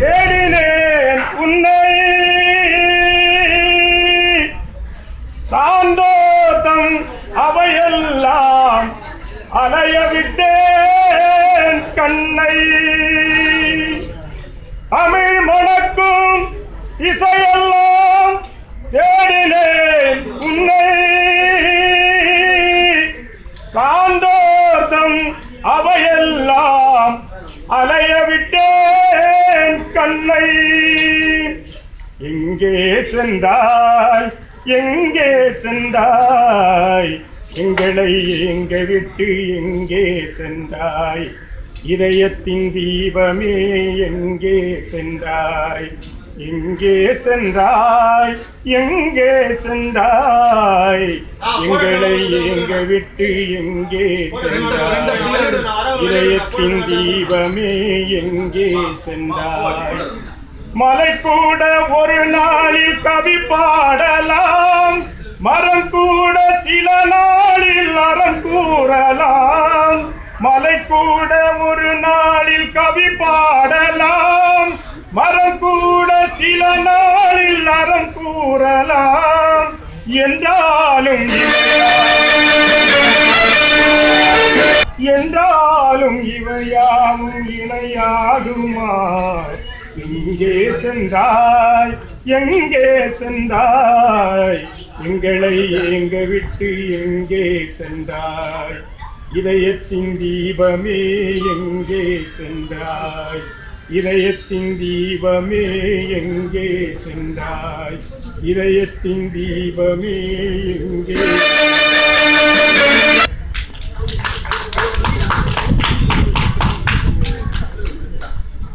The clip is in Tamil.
தேடினேன் உன்னை. சாந்தோதம் அவையெல்லாம் அலைய விட்டேன் கண்ணை. தமிழ் மணக்கும் இசையெல்லாம் தேடினேன் உன்னை. சாந்தோதம் அவையெல்லாம் அலைய விட்டேன் கண்ணை எங்கே சென்றாய் எங்கே சென்றாய்? எங்களை எங்க விட்டு எங்கே சென்றாய். இதயத்தின் தீபமே எங்கே சென்றாய்? எங்கே சென்றாய் எங்கே சென்றாய்? எங்களை எங்க விட்டு எங்கே சென்றாய். இதயத்தின் தீபமே எங்கே சென்றாய்? மலை கூட ஒரு நாளில் கவி பாடலாம். மரம் கூட சில நாளில் அறம் கூறலாம். மலை கூட ஒரு நாளில் கவி பாடலாம். மரம் கூட சில நாளில் அறம் கூறலாம். என்றால் என்றாலும் இவையாவும் இணையாகுமா? எங்கே சென்றாய் எங்கே சென்றாய்? எங்களை எங்க விட்டு எங்கே சென்றாய்? இதயத்தின் தீபமே எங்கே சென்றாய்? இதயத்தின் தீபமே எங்கே சென்றாய்? இதயத்தின் தீபமே எங்கே